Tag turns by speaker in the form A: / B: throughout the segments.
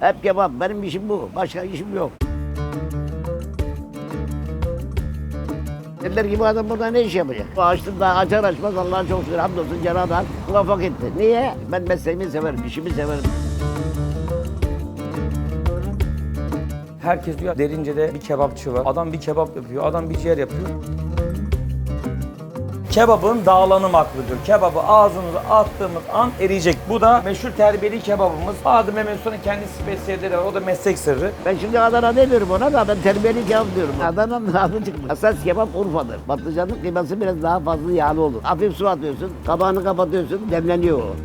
A: Hep kebap. Benim işim bu. Başka işim yok. Dediler ki bu adam burada ne iş yapacak? Açtım daha açar açmaz Allah'a çok şükür hamdolsun Cenab-ı Hak muvaffak etti. Niye? Ben mesleğimi severim, işimi severim.
B: Herkes diyor Derince'de bir kebapçı var. Adam bir kebap yapıyor, adam bir ciğer yapıyor. Kebabın dağlanım aklıdır. Kebabı ağzınıza attığımız an eriyecek. Bu da meşhur terbiyeli kebabımız. Adı Mehmet Usta'nın kendi spesiyelleri var. O da meslek sırrı.
A: Ben şimdi Adana demiyorum ona da ben terbiyeli kebap diyorum. Adana'nın adı çıkmış. Esas kebap Urfa'dır. Patlıcanın kıyması biraz daha fazla yağlı olur. Hafif su atıyorsun, kabağını kapatıyorsun, demleniyor o.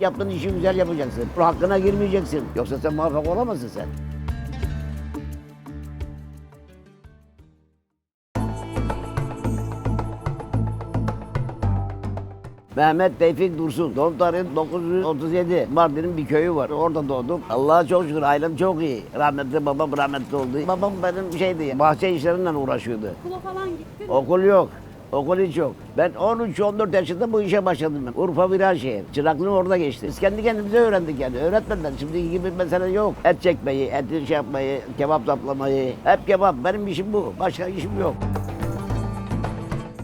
A: Yaptığın işi güzel yapacaksın. Hakkına girmeyeceksin. Yoksa sen muvaffak olamazsın sen. Mehmet Tevfik Dursun. Doğum tarihim 937. Mardin'in bir köyü var. Orada doğdum. Allah'a çok şükür ailem çok iyi. Rahmetli babam rahmetli oldu. Babam benim şeydi, bahçe işleriyle uğraşıyordu.
C: Okula falan gittin. mi?
A: Okul yok. Okul hiç yok. Ben 13-14 yaşında bu işe başladım ben. Urfa Virajşehir. Çıraklığım orada geçti. Biz kendi kendimize öğrendik yani. Öğretmeden. Şimdiki gibi mesela yok. Et çekmeyi, et şey yapmayı, kebap saplamayı. Hep kebap. Benim işim bu. Başka işim yok.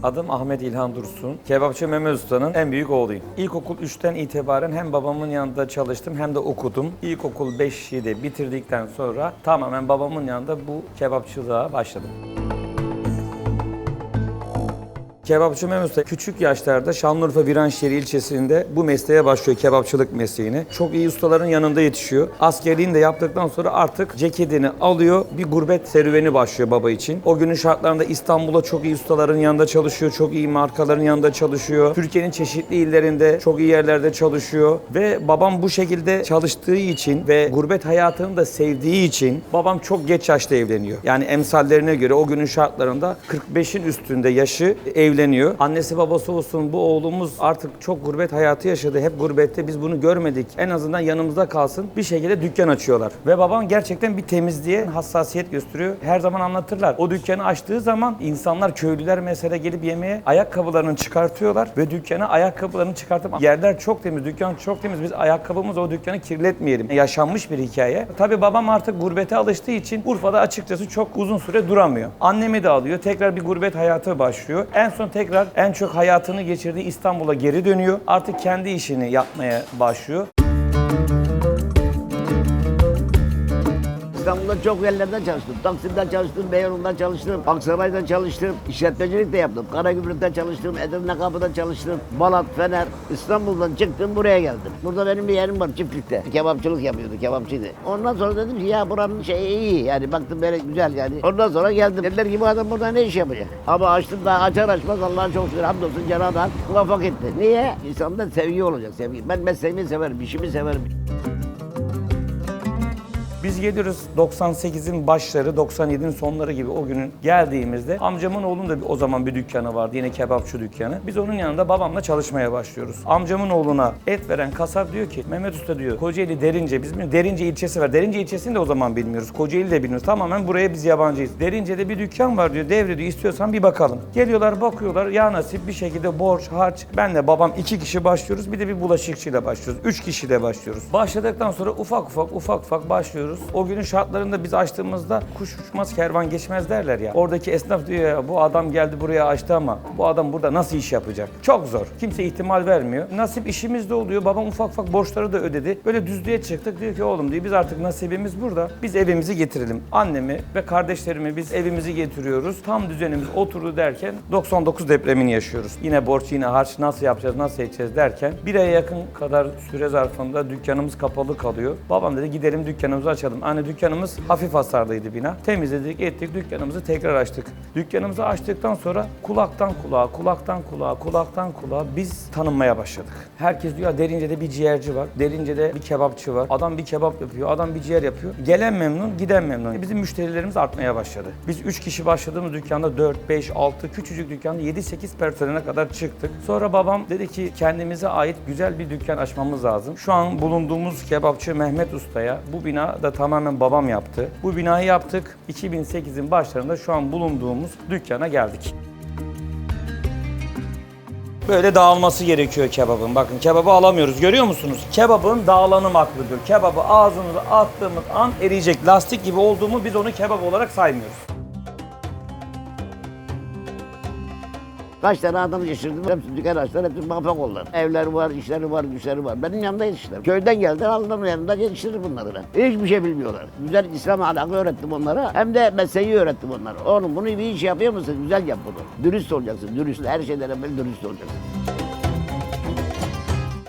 B: Adım Ahmet İlhan Dursun. Kebapçı Mehmet Usta'nın en büyük oğluyum. İlkokul 3'ten itibaren hem babamın yanında çalıştım hem de okudum. İlkokul 5'i de bitirdikten sonra tamamen babamın yanında bu kebapçılığa başladım. Kebapçı Mehmet küçük yaşlarda Şanlıurfa Viranşehir ilçesinde bu mesleğe başlıyor kebapçılık mesleğini. Çok iyi ustaların yanında yetişiyor. Askerliğini de yaptıktan sonra artık ceketini alıyor. Bir gurbet serüveni başlıyor baba için. O günün şartlarında İstanbul'da çok iyi ustaların yanında çalışıyor. Çok iyi markaların yanında çalışıyor. Türkiye'nin çeşitli illerinde çok iyi yerlerde çalışıyor. Ve babam bu şekilde çalıştığı için ve gurbet hayatını da sevdiği için babam çok geç yaşta evleniyor. Yani emsallerine göre o günün şartlarında 45'in üstünde yaşı evleniyor. Annesi babası olsun bu oğlumuz artık çok gurbet hayatı yaşadı. Hep gurbette biz bunu görmedik. En azından yanımızda kalsın. Bir şekilde dükkan açıyorlar. Ve babam gerçekten bir temizliğe hassasiyet gösteriyor. Her zaman anlatırlar. O dükkanı açtığı zaman insanlar köylüler mesela gelip yemeğe ayakkabılarını çıkartıyorlar ve dükkana ayakkabılarını çıkartıp yerler çok temiz, dükkan çok temiz. Biz ayakkabımız o dükkanı kirletmeyelim. Yaşanmış bir hikaye. Tabii babam artık gurbete alıştığı için Urfa'da açıkçası çok uzun süre duramıyor. Annemi de alıyor. Tekrar bir gurbet hayatı başlıyor. En son tekrar en çok hayatını geçirdiği İstanbul'a geri dönüyor. Artık kendi işini yapmaya başlıyor.
A: İstanbul'da çok yerlerde çalıştım. Taksim'de çalıştım, Beyoğlu'nda çalıştım, Aksaray'da çalıştım, işletmecilik de yaptım. Karagümrük'te çalıştım, Edirne Kapı'da çalıştım, Balat, Fener. İstanbul'dan çıktım buraya geldim. Burada benim bir yerim var çiftlikte. Kebapçılık yapıyordu, kebapçıydı. Ondan sonra dedim ki ya buranın şeyi iyi. Yani baktım böyle güzel yani. Ondan sonra geldim. Dediler ki bu adam burada ne iş yapacak? Ama açtım daha açar açmaz Allah'a çok şükür hamdolsun Cenab-ı Hak muvaffak etti. Niye? İnsanda sevgi olacak, sevgi. Ben mesleğimi severim, işimi severim.
B: Biz geliyoruz 98'in başları, 97'nin sonları gibi o günün geldiğimizde amcamın oğlunun da o zaman bir dükkanı vardı. Yine kebapçı dükkanı. Biz onun yanında babamla çalışmaya başlıyoruz. Amcamın oğluna et veren kasap diyor ki Mehmet Usta diyor Kocaeli Derince biz bilmiyoruz. Derince ilçesi var. Derince ilçesini de o zaman bilmiyoruz. Kocaeli de bilmiyoruz. Tamamen buraya biz yabancıyız. Derince'de bir dükkan var diyor. Devre diyor. istiyorsan bir bakalım. Geliyorlar bakıyorlar. Ya nasip bir şekilde borç, harç. Benle babam iki kişi başlıyoruz. Bir de bir bulaşıkçıyla başlıyoruz. Üç kişiyle başlıyoruz. Başladıktan sonra ufak ufak ufak ufak başlıyoruz. O günün şartlarında biz açtığımızda kuş uçmaz kervan geçmez derler ya. Oradaki esnaf diyor ya bu adam geldi buraya açtı ama bu adam burada nasıl iş yapacak? Çok zor. Kimse ihtimal vermiyor. Nasip işimiz de oluyor. Babam ufak ufak borçları da ödedi. Böyle düzlüğe çıktık. Diyor ki oğlum diyor biz artık nasibimiz burada. Biz evimizi getirelim. Annemi ve kardeşlerimi biz evimizi getiriyoruz. Tam düzenimiz oturdu derken 99 depremini yaşıyoruz. Yine borç yine harç nasıl yapacağız nasıl edeceğiz derken bir aya yakın kadar süre zarfında dükkanımız kapalı kalıyor. Babam dedi gidelim dükkanımızı açalım. Hani dükkanımız hafif hasarlıydı bina. Temizledik ettik dükkanımızı tekrar açtık. Dükkanımızı açtıktan sonra kulaktan kulağa, kulaktan kulağa, kulaktan kulağa biz tanınmaya başladık. Herkes diyor "Ya Derince'de bir ciğerci var. Derince'de bir kebapçı var. Adam bir kebap yapıyor, adam bir ciğer yapıyor. Gelen memnun, giden memnun. Bizim müşterilerimiz artmaya başladı. Biz 3 kişi başladığımız dükkanda 4, 5, 6 küçücük dükkanda 7-8 personele kadar çıktık. Sonra babam dedi ki kendimize ait güzel bir dükkan açmamız lazım. Şu an bulunduğumuz kebapçı Mehmet Usta'ya bu bina da tamamen babam yaptı. Bu binayı yaptık. 2008'in başlarında şu an bulunduğumuz dükkana geldik. Böyle dağılması gerekiyor kebabın. Bakın kebabı alamıyoruz. Görüyor musunuz? Kebabın dağılanım aklıdır. Kebabı ağzımıza attığımız an eriyecek. Lastik gibi olduğumu biz onu kebap olarak saymıyoruz.
A: Kaç tane adam geçirdim. Hepsi dükkan açtılar, hepsi mahvak oldular. Evleri var, işleri var, güçleri var. Benim yanımda yetiştiler. Köyden geldiler, aldım yanımda yetiştirdim bunları. Hiçbir şey bilmiyorlar. Güzel İslam ahlakı öğrettim onlara. Hem de mesleği öğrettim onlara. Oğlum bunu bir iş yapıyor musun? Güzel yap bunu. Dürüst olacaksın, dürüst. Her şeyden evvel dürüst olacaksın.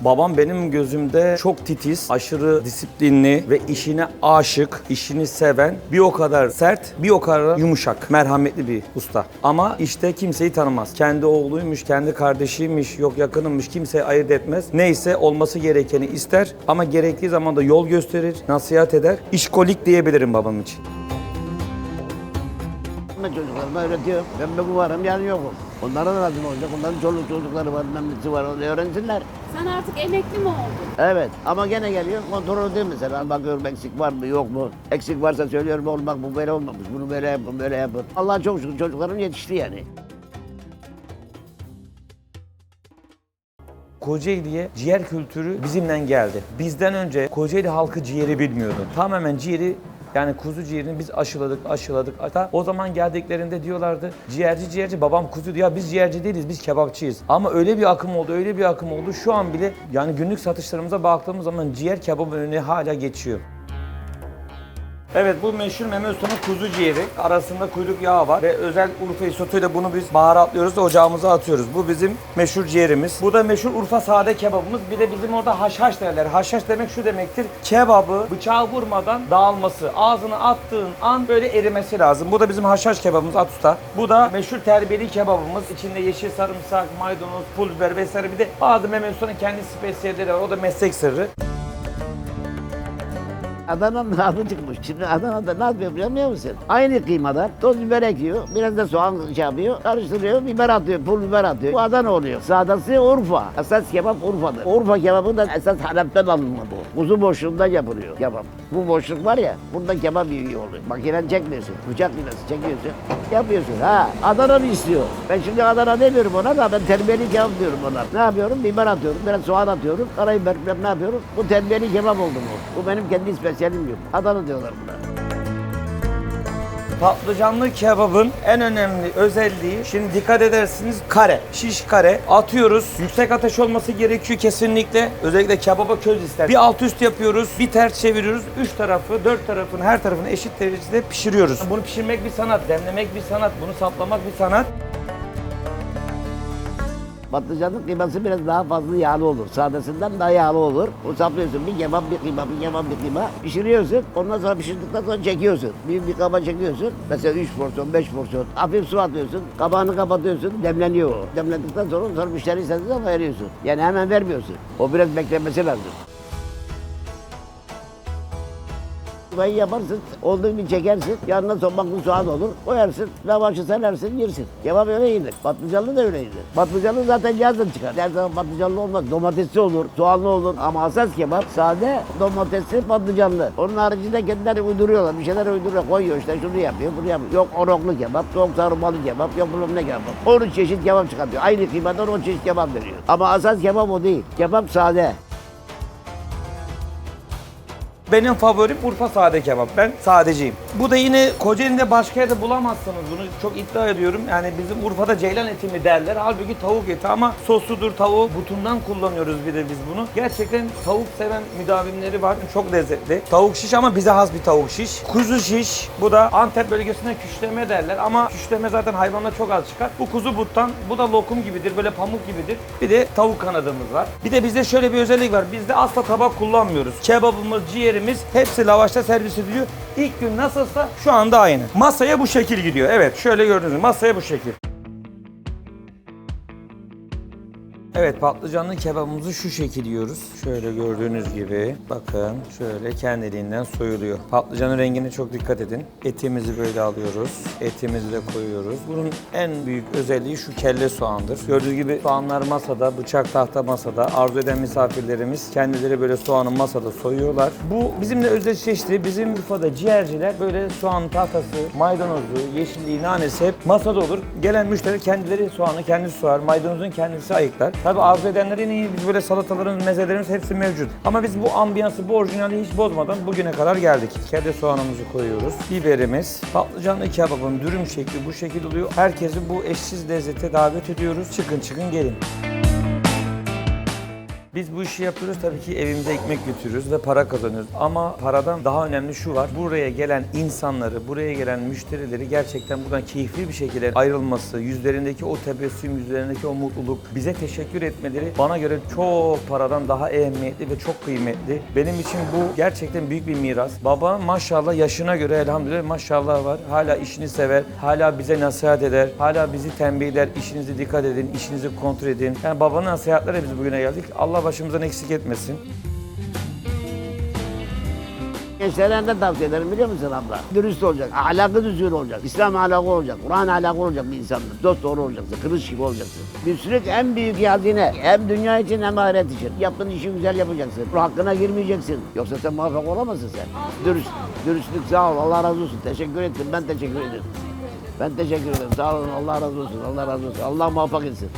B: Babam benim gözümde çok titiz, aşırı disiplinli ve işine aşık, işini seven, bir o kadar sert, bir o kadar yumuşak, merhametli bir usta. Ama işte kimseyi tanımaz. Kendi oğluymuş, kendi kardeşiymiş, yok yakınımmış kimseyi ayırt etmez. Neyse olması gerekeni ister ama gerektiği zaman da yol gösterir, nasihat eder. İşkolik diyebilirim babam için.
A: Ben çocuklarıma öğretiyorum. Ben bu varım, yani yokum. Onlara da lazım olacak. Onların çoluk çocukları var, memlesi var. Onu öğrensinler.
C: Sen artık emekli mi oldun?
A: Evet ama gene geliyor kontrol ediyor mesela bakıyorum eksik var mı yok mu eksik varsa söylüyorum olmak bu böyle olmamış bunu böyle yapın böyle yapın Allah çok şükür çocuklarım yetişti yani.
B: Kocaeli'ye ciğer kültürü bizimle geldi. Bizden önce Kocaeli halkı ciğeri bilmiyordu. Tamamen ciğeri yani kuzu ciğerini biz aşıladık, aşıladık. Hatta o zaman geldiklerinde diyorlardı ciğerci ciğerci babam kuzu diyor. Ya biz ciğerci değiliz, biz kebapçıyız. Ama öyle bir akım oldu, öyle bir akım oldu. Şu an bile yani günlük satışlarımıza baktığımız zaman ciğer kebabın önüne hala geçiyor. Evet bu meşhur Mehmet Usta'nın kuzu ciğeri. Arasında kuyruk yağı var ve özel Urfa isotuyla bunu biz baharatlıyoruz da ocağımıza atıyoruz. Bu bizim meşhur ciğerimiz. Bu da meşhur Urfa sade kebabımız. Bir de bizim orada haşhaş derler. Haşhaş demek şu demektir. Kebabı bıçağı vurmadan dağılması. Ağzına attığın an böyle erimesi lazım. Bu da bizim haşhaş kebabımız at usta. Bu da meşhur terbiyeli kebabımız. İçinde yeşil sarımsak, maydanoz, pul biber vesaire. Bir de bazı Mehmet Usta'nın kendi spesiyelleri var. O da meslek sırrı.
A: Adana'nın adı çıkmış. Şimdi Adana'da ne yapıyor biliyor musun? Aynı kıymadan toz biber ekiyor, biraz da soğan şey yapıyor, karıştırıyor, biber atıyor, pul biber atıyor. Bu Adana oluyor. Sağdası Urfa. Esas kebap Urfa'dır. Urfa kebabı da esas Halep'ten alınma bu. Kuzu boşluğunda yapılıyor kebap. Bu boşluk var ya, burada kebap iyi oluyor. Makinen çekmiyorsun, bıçak makinesi çekiyorsun, yapıyorsun. Ha, Adana'nı istiyor. Ben şimdi Adana demiyorum ona da ben terbiyeli kebap diyorum ona. Ne yapıyorum? Biber atıyorum, biraz soğan atıyorum, karabiber, ne yapıyorum? Bu terbiyeli kebap oldu bu. Bu benim kendi spesiyalim yok. Adana diyorlar buna.
B: Patlıcanlı kebabın en önemli özelliği şimdi dikkat edersiniz kare, şiş kare atıyoruz. Yüksek ateş olması gerekiyor kesinlikle. Özellikle kebaba köz ister. Bir alt üst yapıyoruz, bir ters çeviriyoruz. Üç tarafı, dört tarafın her tarafını eşit derecede pişiriyoruz. Bunu pişirmek bir sanat, demlemek bir sanat, bunu saplamak bir sanat.
A: Patlıcanın kıyması biraz daha fazla yağlı olur. Sadesinden daha yağlı olur. O saplıyorsun bir kebap bir kıyma, bir kebap bir kıyma. Pişiriyorsun. Ondan sonra pişirdikten sonra çekiyorsun. Büyük bir kaba çekiyorsun. Mesela 3 porsiyon, 5 porsiyon. Hafif su atıyorsun. Kabağını kapatıyorsun. Demleniyor o. Demlendikten sonra sonra müşteri istediği veriyorsun. Yani hemen vermiyorsun. O biraz beklemesi lazım. Kıymayı yaparsın, olduğu gibi çekersin, yanına somaklı soğan olur, koyarsın, lavaşı serersin, yersin. Kebap öyle yenir, patlıcanlı da öyle yenir. Patlıcanlı zaten yazın çıkar. Her zaman patlıcanlı olmaz, domatesli olur, soğanlı olur ama asas kebap sade, domatesli, patlıcanlı. Onun haricinde kendileri uyduruyorlar, bir şeyler uyduruyor, koyuyor işte şunu yapıyor, bunu yapıyor. Yok oroklu kebap, yok sarmalı kebap, yok bilmem ne kebap. 13 çeşit kebap çıkartıyor. Aynı kıymadan 10 çeşit kebap veriyor. Ama asas kebap o değil. Kebap sade.
B: Benim favorim Urfa sade kebap. Ben sadeciyim. Bu da yine Kocaeli'nde başka yerde bulamazsınız bunu. Çok iddia ediyorum. Yani bizim Urfa'da ceylan eti mi derler. Halbuki tavuk eti ama sosludur tavuğu butundan kullanıyoruz bir de biz bunu. Gerçekten tavuk seven müdavimleri var. Çok lezzetli. Tavuk şiş ama bize has bir tavuk şiş. Kuzu şiş. Bu da Antep bölgesinde küşleme derler ama küşleme zaten hayvanda çok az çıkar. Bu kuzu buttan. Bu da lokum gibidir. Böyle pamuk gibidir. Bir de tavuk kanadımız var. Bir de bizde şöyle bir özellik var. Bizde asla tabak kullanmıyoruz. Kebabımız, ciğerimiz hepsi lavaşta servis ediliyor. İlk gün nasılsa şu anda aynı. Masaya bu şekil gidiyor. Evet şöyle gördüğünüz gibi masaya bu şekil. Evet patlıcanlı kebabımızı şu şekil yiyoruz. Şöyle gördüğünüz gibi bakın şöyle kendiliğinden soyuluyor. Patlıcanın rengine çok dikkat edin. Etimizi böyle alıyoruz. Etimizi de koyuyoruz. Bunun en büyük özelliği şu kelle soğandır. Gördüğünüz gibi soğanlar masada, bıçak tahta masada. Arzu eden misafirlerimiz kendileri böyle soğanı masada soyuyorlar. Bu bizimle özdeşleşti. Bizim Urfa'da ciğerciler böyle soğan tahtası, maydanozu, yeşilliği, nanesi hep masada olur. Gelen müşteri kendileri soğanı kendisi soyar, maydanozun kendisi ayıklar. Tabii arzu edenlerin iyi biz böyle salatalarımız, mezelerimiz hepsi mevcut. Ama biz bu ambiyansı, bu orijinali hiç bozmadan bugüne kadar geldik. Kelle soğanımızı koyuyoruz. Biberimiz, patlıcanlı kebabın dürüm şekli bu şekil oluyor. Herkesi bu eşsiz lezzete davet ediyoruz. Çıkın çıkın gelin. Biz bu işi yapıyoruz tabii ki evimize ekmek götürüyoruz ve para kazanıyoruz. Ama paradan daha önemli şu var. Buraya gelen insanları, buraya gelen müşterileri gerçekten buradan keyifli bir şekilde ayrılması, yüzlerindeki o tebessüm, yüzlerindeki o mutluluk, bize teşekkür etmeleri bana göre çok paradan daha ehemmiyetli ve çok kıymetli. Benim için bu gerçekten büyük bir miras. Baba maşallah yaşına göre elhamdülillah maşallah var. Hala işini sever, hala bize nasihat eder, hala bizi tembih eder. İşinize dikkat edin, işinizi kontrol edin. Yani babanın nasihatleri biz bugüne geldik. Allah başımızdan eksik etmesin.
A: Gençlere ne tavsiye ederim biliyor musun abla? Dürüst olacak, ahlakı düzgün olacak, İslam ahlakı olacak, Kur'an ahlakı olacak bir insandır. Dost doğru olacaksın, kılıç gibi olacaksın. Müsrik en büyük hazine, hem dünya için hem ahiret için. Yaptığın işi güzel yapacaksın. Hakkına girmeyeceksin. Yoksa sen muvaffak olamazsın sen. Dürüst, dürüstlük sağ ol, Allah razı olsun. Teşekkür ettim, ben teşekkür ederim. Ben teşekkür ederim. Sağ olun, Allah razı olsun, Allah razı olsun. Allah muvaffak etsin.